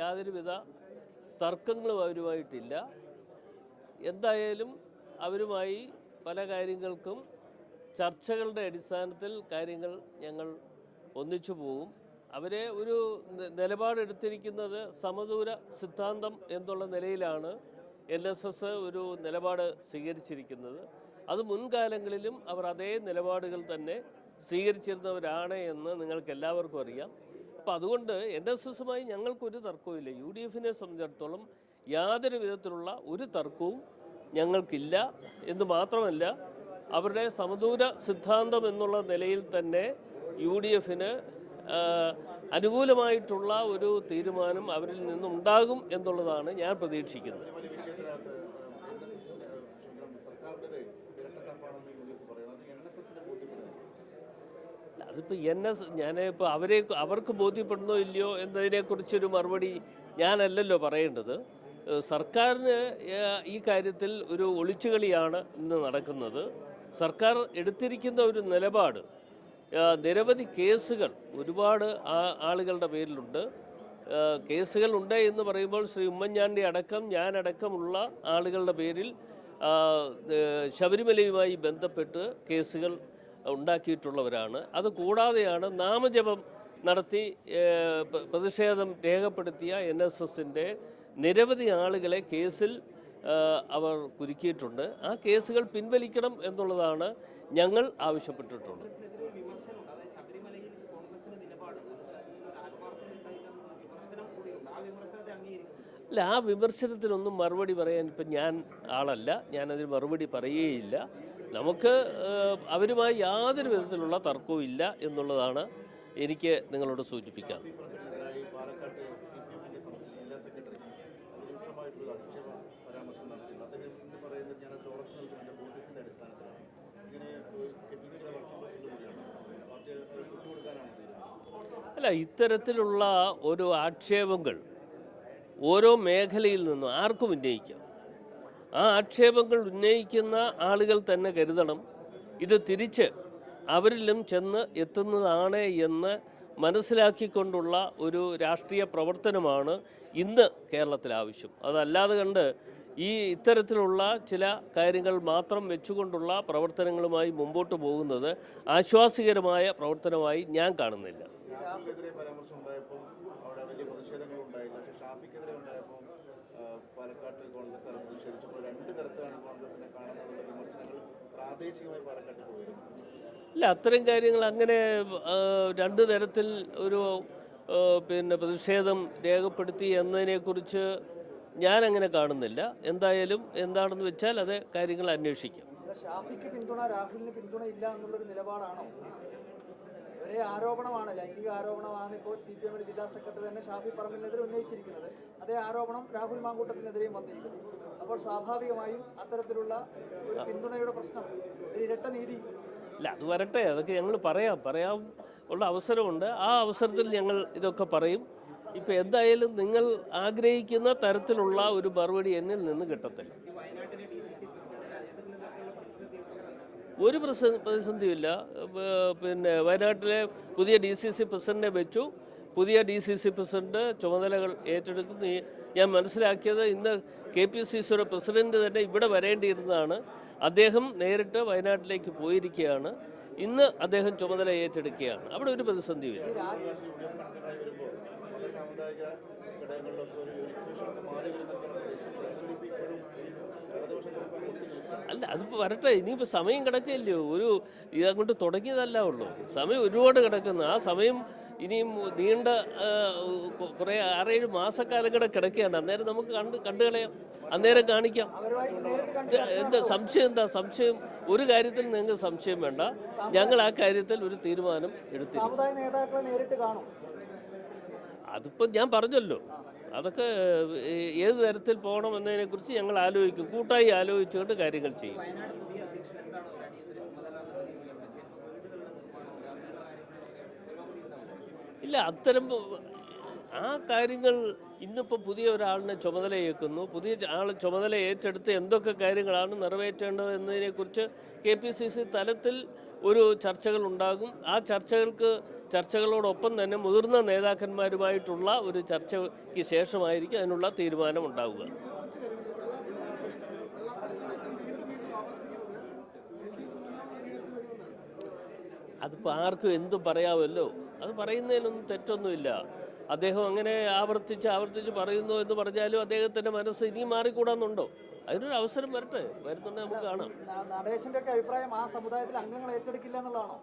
യാതൊരുവിധ തർക്കങ്ങളും അവരുമായിട്ടില്ല എന്തായാലും അവരുമായി പല കാര്യങ്ങൾക്കും ചർച്ചകളുടെ അടിസ്ഥാനത്തിൽ കാര്യങ്ങൾ ഞങ്ങൾ ഒന്നിച്ചു പോകും അവരെ ഒരു നിലപാടെടുത്തിരിക്കുന്നത് സമദൂര സിദ്ധാന്തം എന്നുള്ള നിലയിലാണ് എൻ എസ് എസ് ഒരു നിലപാട് സ്വീകരിച്ചിരിക്കുന്നത്. അത് മുൻകാലങ്ങളിലും അവർ അതേ നിലപാടുകൾ തന്നെ സ്വീകരിച്ചിരുന്നവരാണ് എന്ന് നിങ്ങൾക്ക് എല്ലാവർക്കും അറിയാം. അപ്പോൾ അതുകൊണ്ട് എൻ എസ് എസുമായി ഞങ്ങൾക്കൊരു തർക്കവുമില്ല യു ഡി എഫിനെ സംബന്ധിച്ചിടത്തോളം യാതൊരു വിധത്തിലുള്ള ഒരു തർക്കവും ഞങ്ങൾക്കില്ല. എന്ന് മാത്രമല്ല അവരുടെ സമദൂര സിദ്ധാന്തം എന്നുള്ള നിലയിൽ തന്നെ യു ഡി എഫിന് അനുകൂലമായിട്ടുള്ള ഒരു തീരുമാനം അവരിൽ നിന്നുണ്ടാകും എന്നുള്ളതാണ് ഞാൻ പ്രതീക്ഷിക്കുന്നത് വലിയ വിഷയത്തിനകത്ത് എൻ എസ് എസിന്റെ സർക്കാരിന്റെത് ഇരട്ടത്താപ്പാണെന്ന് യു ഡി എഫ് പറയുന്നത് അത് എൻ എസ് എസിനെ ബോധ്യപ്പെടുന്നത് അല്ല, അതിപ്പോൾ എന്നെ ഇപ്പോൾ അവരെ അവർക്ക് ബോധ്യപ്പെടുന്നോ ഇല്ലയോ എന്നതിനെക്കുറിച്ചൊരു മറുപടി ഞാനല്ലല്ലോ പറയേണ്ടത്. സർക്കാരിന് ഈ കാര്യത്തിൽ ഒരു ഒളിച്ചുകളിയാണ് ഇന്ന് നടക്കുന്നത്. സർക്കാർ എടുത്തിരിക്കുന്ന ഒരു നിലപാട് നിരവധി കേസുകൾ ഒരുപാട് ആ- ആളുകളുടെ പേരിലുണ്ട്. കേസുകൾ ഉണ്ട് എന്ന് പറയുമ്പോൾ ശ്രീ ഉമ്മൻചാണ്ടി അടക്കം ഞാനടക്കമുള്ള ആളുകളുടെ പേരിൽ ശബരിമലയുമായി ബന്ധപ്പെട്ട് കേസുകൾ ഉണ്ടാക്കിയിട്ടുള്ളവരാണ്. അത് കൂടാതെയാണ് നാമജപം നടത്തി പ്രതിഷേധം രേഖപ്പെടുത്തിയ എൻ എസ് എസിന്റെ നിരവധി ആളുകളെ കേസിൽ അവർ കുരുക്കിയിട്ടുണ്ട്. ആ കേസുകൾ പിൻവലിക്കണം എന്നുള്ളതാണ് ഞങ്ങൾ ആവശ്യപ്പെട്ടിട്ടുള്ളത്. അല്ല ആ വിമർശനത്തിനൊന്നും മറുപടി പറയാൻ ഇപ്പം ഞാൻ ആളല്ല. ഞാനതിന് മറുപടി പറയുകയില്ല. നമുക്ക് അവരുമായി യാതൊരു വിധത്തിലുള്ള തർക്കവും ഇല്ല എന്നുള്ളതാണ് എനിക്ക് നിങ്ങളോട് സൂചിപ്പിക്കാൻ അല്ല ഇത്തരത്തിലുള്ള ഒരു ആക്ഷേപങ്ങൾ ഓരോ മേഖലയിൽ നിന്നും ആർക്കും ഉന്നയിക്കാം. ആ ആക്ഷേപങ്ങൾ ഉന്നയിക്കുന്ന ആളുകൾ തന്നെ കരുതണം. ഇത് തിരിച്ച് അവരിലും ചെന്ന് എത്തുന്നതാണ് എന്ന് മനസ്സിലാക്കിക്കൊണ്ടുള്ള ഒരു രാഷ്ട്രീയ പ്രവർത്തനമാണ് ഇന്ന് കേരളത്തിൽ ആവശ്യം. അതല്ലാതെ കണ്ട് ഈ ഇത്തരത്തിലുള്ള ചില കാര്യങ്ങൾ മാത്രം വെച്ചുകൊണ്ടുള്ള പ്രവർത്തനങ്ങളുമായി മുമ്പോട്ട് പോകുന്നത് ആശ്വാസികരമായ പ്രവർത്തനമായി ഞാൻ കാണുന്നില്ല. ഷാഫിക്കെതിരെ ഉണ്ടായപ്പോൾ പാലക്കാട്ട് കോൺഗ്രസ് അത് പ്രതിഷേധിച്ചപ്പോൾ രണ്ട് തരത്തിലാണ് കോൺഗ്രസിനെ കാണുന്നതെന്നുള്ള വിമർശനങ്ങൾ പ്രാദേശികമായി പാലക്കാട്ട് പോയിരുന്നു. ഇല്ല അത്തരം കാര്യങ്ങൾ അങ്ങനെ രണ്ട് തരത്തിൽ ഒരു പിന്നെ പ്രതിഷേധം രേഖപ്പെടുത്തി എന്നതിനെക്കുറിച്ച് ഞാൻ അങ്ങനെ കാണുന്നില്ല. എന്തായാലും എന്താണെന്ന് വെച്ചാൽ അത് കാര്യങ്ങൾ അന്വേഷിക്കും. ഷാഫിക്ക് പിന്തുണ രാഹുലിന് പിന്തുണ ഇല്ല എന്നുള്ളൊരു നിലപാടാണോ? ഒരേ ആരോപണമാണ് ലൈംഗിക ആരോപണമാണ് ഇപ്പോൾ സി പി എമ്മിന്റെ ജില്ലാ സെക്രട്ടറി തന്നെ ഷാഫി പറമ്പിലിനെതിരെ ഉന്നയിച്ചിരിക്കുന്നത്. അതേ ആരോപണം രാഹുൽ മാങ്കൂട്ടത്തിനെതിരെയും വന്നിരിക്കുന്നു. അപ്പോൾ സ്വാഭാവികമായും അത്തരത്തിലുള്ള ഒരു പിന്തുണയുടെ പ്രശ്നം ഒരു ഇരട്ട നീതി. അല്ല അത് വരട്ടെ അതൊക്കെ ഞങ്ങൾ പറയാം. പറയാൻ ഉള്ള അവസരമുണ്ട്. ആ അവസരത്തിൽ ഞങ്ങൾ ഇതൊക്കെ പറയും. ഇപ്പം എന്തായാലും നിങ്ങൾ ആഗ്രഹിക്കുന്ന തരത്തിലുള്ള ഒരു മറുപടി എന്നിൽ നിന്ന് കിട്ടത്തില്ല. ഒരു പ്രതിസന്ധിയില്ല പിന്നെ വയനാട്ടിലെ പുതിയ ഡി സി സി പ്രസിഡന്റിനെ വെച്ചു. പുതിയ ഡി സി സി പ്രസിഡന്റ് ചുമതലകൾ ഏറ്റെടുക്കുന്നു ഞാൻ മനസ്സിലാക്കിയത് ഇന്ന് കെ പി സി സിയുടെ പ്രസിഡന്റ് തന്നെ ഇവിടെ വരേണ്ടിയിരുന്നതാണ്. അദ്ദേഹം നേരിട്ട് വയനാട്ടിലേക്ക് പോയിരിക്കുകയാണ്. ഇന്ന് അദ്ദേഹം ചുമതല ഏറ്റെടുക്കുകയാണ്. അവിടെ ഒരു പ്രതിസന്ധി വരും. അല്ല അതിപ്പോൾ വരട്ടെ. ഇനിയിപ്പോൾ സമയം കിടക്കില്ലയോ ഒരു ഇതങ്ങോട്ട് തുടങ്ങിയതല്ല ഉള്ളൂ. സമയം ഒരുപാട് കിടക്കുന്നു. ആ സമയം ഇനിയും നീണ്ട കുറേ ആറേഴ് മാസക്കാലം കൂടെ കിടക്കുകയാണ്. അന്നേരം നമുക്ക് കണ്ട് കണ്ടു കളയാം. അന്നേരം കാണിക്കാം. എന്താ സംശയം എന്താ? സംശയം ഒരു കാര്യത്തിൽ നിങ്ങൾക്ക് സംശയം വേണ്ട. ഞങ്ങൾ ആ കാര്യത്തിൽ ഒരു തീരുമാനം എടുത്തിരിക്കും. അതിപ്പോൾ ഞാൻ പറഞ്ഞല്ലോ. അതൊക്കെ ഏത് തരത്തിൽ പോകണം എന്നതിനെക്കുറിച്ച് ഞങ്ങൾ ആലോചിക്കും. കൂട്ടായി ആലോചിച്ചുകൊണ്ട് കാര്യങ്ങൾ ചെയ്യും. ഇല്ല അത്തരം ആ കാര്യങ്ങൾ ഇന്നിപ്പോൾ പുതിയ ഒരാളിനെ ചുമതലയേക്കുന്നു പുതിയ ആൾ ചുമതല ഏറ്റെടുത്ത് എന്തൊക്കെ കാര്യങ്ങളാണ് നിറവേറ്റേണ്ടത് എന്നതിനെക്കുറിച്ച് കെ പി സി സി തലത്തിൽ ഒരു ചർച്ചകൾ ഉണ്ടാകും. ആ ചർച്ചകൾക്ക് ചർച്ചകളോടൊപ്പം തന്നെ മുതിർന്ന നേതാക്കന്മാരുമായിട്ടുള്ള ഒരു ചർച്ചയ്ക്ക് ശേഷമായിരിക്കും അതിനുള്ള തീരുമാനം ഉണ്ടാവുക. അതിപ്പോൾ ആർക്കും എന്തും പറയാമല്ലോ അത് പറയുന്നതിലൊന്നും തെറ്റൊന്നുമില്ല. അദ്ദേഹം അങ്ങനെ ആവർത്തിച്ച് ആവർത്തിച്ച് പറയുന്നു എന്ന് പറഞ്ഞാലും അദ്ദേഹത്തിന്റെ മനസ്സ് ഇനിയും മാറിക്കൂടാന്നുണ്ടോ? അതിനൊരു അവസരം വരട്ടെ. വരുന്നുണ്ടെങ്കിൽ നമുക്ക് കാണാം. നടേശന്റെ അഭിപ്രായം ആ സമുദായത്തിൽ അംഗങ്ങൾ ഏറ്റെടുക്കില്ല എന്നുള്ളതാണോ?